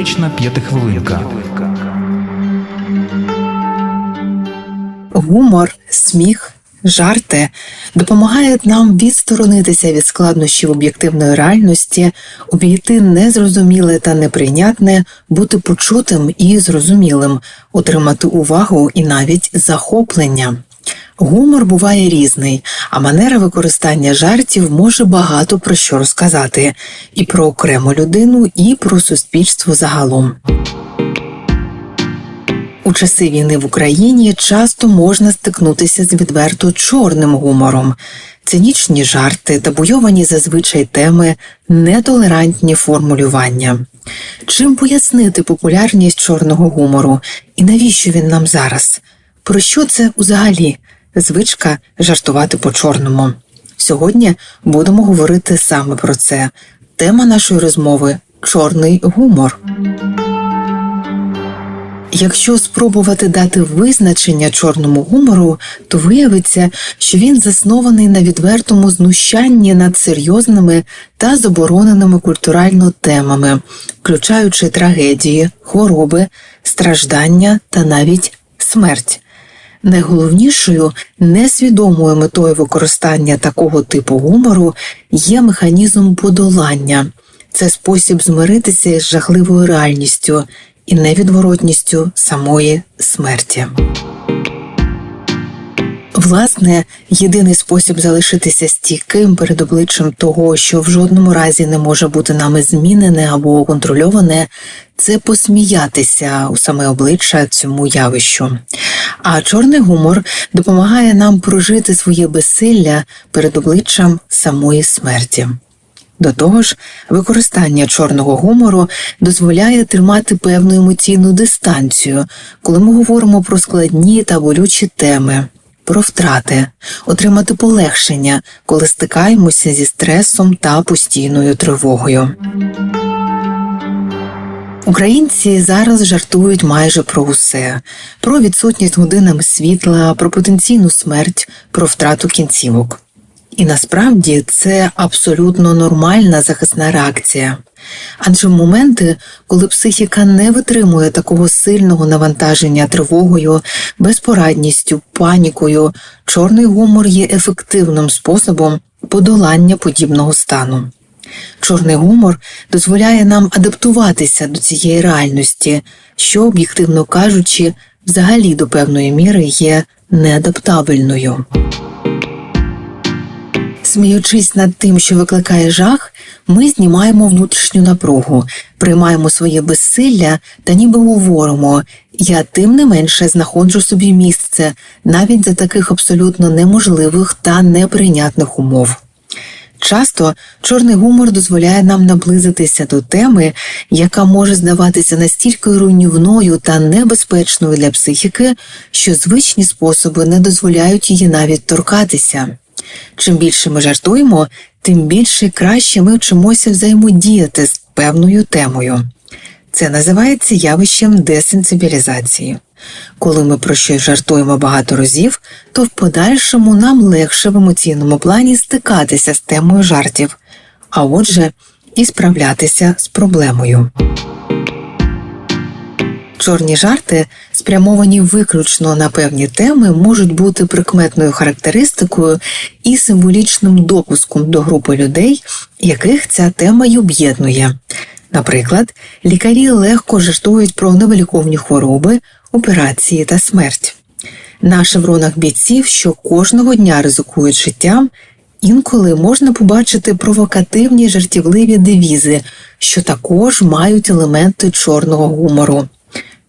Поетична п'ятихвилинка. Гумор, сміх, жарти допомагають нам відсторонитися від складнощів об'єктивної реальності, обійти незрозуміле та неприйнятне, бути почутим і зрозумілим, отримати увагу і навіть захоплення. Гумор буває різний, а манера використання жартів може багато про що розказати і про окрему людину, і про суспільство загалом. У часи війни в Україні часто можна стикнутися з відверто чорним гумором. Цинічні жарти, табуйовані зазвичай теми, нетолерантні формулювання. Чим пояснити популярність чорного гумору і навіщо він нам зараз? Про що це взагалі? Звичка жартувати по чорному. Сьогодні будемо говорити саме про це. Тема нашої розмови чорний гумор. Якщо спробувати дати визначення чорному гумору, то виявиться, що він заснований на відвертому знущанні над серйозними та забороненими культурально темами, включаючи трагедії, хвороби, страждання та навіть смерть. Найголовнішою несвідомою метою використання такого типу гумору є механізм подолання. Це спосіб змиритися із жахливою реальністю і невідворотністю самої смерті. Власне, єдиний спосіб залишитися стійким перед обличчям того, що в жодному разі не може бути нами змінене або контрольоване, це посміятися у саме обличчя цьому явищу. А чорний гумор допомагає нам прожити своє безсилля перед обличчям самої смерті. До того ж, використання чорного гумору дозволяє тримати певну емоційну дистанцію, коли ми говоримо про складні та болючі теми, про втрати, отримати полегшення, коли стикаємося зі стресом та постійною тривогою. Українці зараз жартують майже про усе: про відсутність годинами світла, про потенційну смерть, про втрату кінцівок. І насправді це абсолютно нормальна захисна реакція. Адже в моменти, коли психіка не витримує такого сильного навантаження тривогою, безпорадністю, панікою, чорний гумор є ефективним способом подолання подібного стану. Чорний гумор дозволяє нам адаптуватися до цієї реальності, що, об'єктивно кажучи, взагалі до певної міри є неадаптабельною. Сміючись над тим, що викликає жах, ми знімаємо внутрішню напругу, приймаємо своє безсилля та ніби говоримо я тим не менше знаходжу собі місце навіть за таких абсолютно неможливих та неприйнятних умов. Часто чорний гумор дозволяє нам наблизитися до теми, яка може здаватися настільки руйнівною та небезпечною для психіки, що звичні способи не дозволяють її навіть торкатися. Чим більше ми жартуємо, тим більше і краще ми вчимося взаємодіяти з певною темою. Це називається явищем десенсибілізації. Коли ми про щось жартуємо багато разів, то в подальшому нам легше в емоційному плані стикатися з темою жартів, а отже, і справлятися з проблемою. Чорні жарти, спрямовані виключно на певні теми, можуть бути прикметною характеристикою і символічним допуском до групи людей, яких ця тема й об'єднує. Наприклад, лікарі легко жартують про невиліковні хвороби, операції та смерть. На шевронах бійців, що кожного дня ризикують життям, інколи можна побачити провокативні жартівливі девізи, що також мають елементи чорного гумору.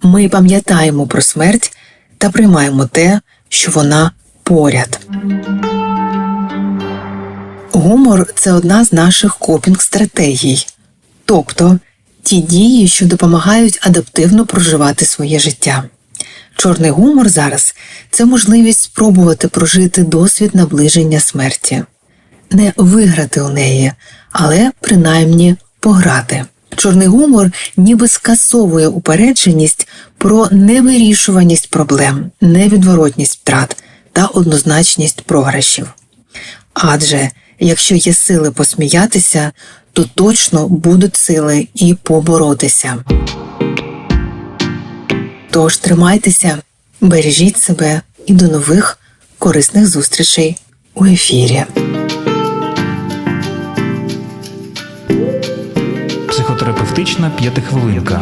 Ми пам'ятаємо про смерть та приймаємо те, що вона поряд. Гумор це одна з наших копінг-стратегій, тобто ті дії, що допомагають адаптивно проживати своє життя. Чорний гумор зараз це можливість спробувати прожити досвід наближення смерті, не виграти у неї, але принаймні пограти. Чорний гумор ніби скасовує упередженість про невирішуваність проблем, невідворотність втрат та однозначність програшів. Адже якщо є сили посміятися, то точно будуть сили і поборотися. Тож тримайтеся, бережіть себе і до нових корисних зустрічей у ефірі. Психотерапевтична п'ятихвилинка.